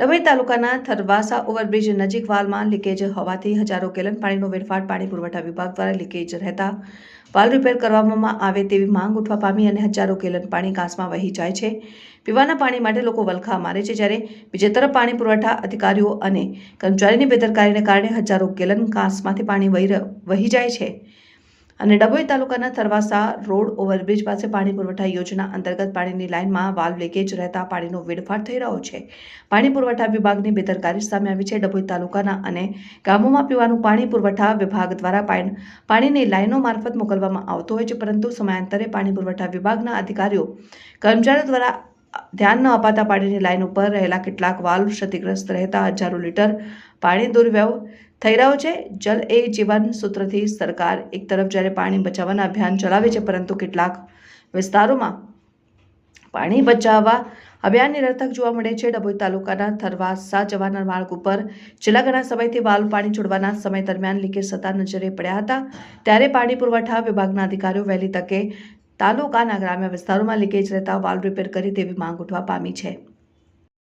ડભોઈ તાલુકાના થરવાસા ઓવરબ્રિજ નજીક વાલમાં લીકેજ હોવાથી હજારો ગેલન પાણીનો વેડફાટ પાણી પુરવઠા વિભાગ દ્વારા લીકેજ રહેતા વાલ રિપેર કરવામાં આવે તેવી માંગ ઉઠવા પામી અને હજારો ગેલન પાણી કાસમાં વહી જાય છે. પીવાના પાણી માટે લોકો વલખા મારે છે જ્યારે બીજી તરફ પાણી પુરવઠા અધિકારીઓ અને કર્મચારીની બેદરકારીને કારણે હજારો ગેલન કાસમાંથી પાણી વહી વહી જાય છે. અને ડભોઈ તાલુકાના થરવાસા રોડ ઓવરબ્રિજ પાસે પાણી પુરવઠા યોજના અંતર્ગત પાણીની લાઇનમાં વાલ્વ લીકેજ રહેતા પાણીનો વેડફાટ થઈ રહ્યો છે. પાણી પુરવઠા વિભાગની બેદરકારી સામે આવી છે ડભોઈ તાલુકાના અને ગામોમાં પીવાનું પાણી પુરવઠા વિભાગ દ્વારા પાણ- પાણીની લાઇનો મારફત મોકલવામાં આવતો હોય છે, પરંતુ સમયાંતરે પાણી પુરવઠા વિભાગના અધિકારીઓ, કર્મચારીઓ દ્વારા ધ્યાન ન અપાતા પાણીની લાઇન ઉપર રહેલા કેટલાક વાલ્વ ક્ષતિગ્રસ્ત રહેતા હજારો લીટર પાણી દુર્વ્યવ થઈ રહ્યો છે. જલ એ જીવન સૂત્રથી સરકાર એક તરફ જ્યારે પાણી બચાવવાના અભિયાન ચલાવે છે, પરંતુ કેટલાક વિસ્તારોમાં પાણી બચાવવા અભિયાન નિરર્થક જોવા મળે છે. ડભોઈ તાલુકાના થરવાસા જવાના માર્ગ ઉપર છેલ્લા ઘણા સમયથી વાલ્વ પાણી છોડવાના સમય દરમિયાન લીકેજ થતા નજરે પડ્યા હતા. ત્યારે પાણી પુરવઠા વિભાગના અધિકારીઓ વહેલી તકે તાલુકાના ગ્રામ્ય વિસ્તારોમાં લીકેજ રહેતા વાલ્વ રિપેર કરી તેવી માંગ ઉઠવા પામી છે.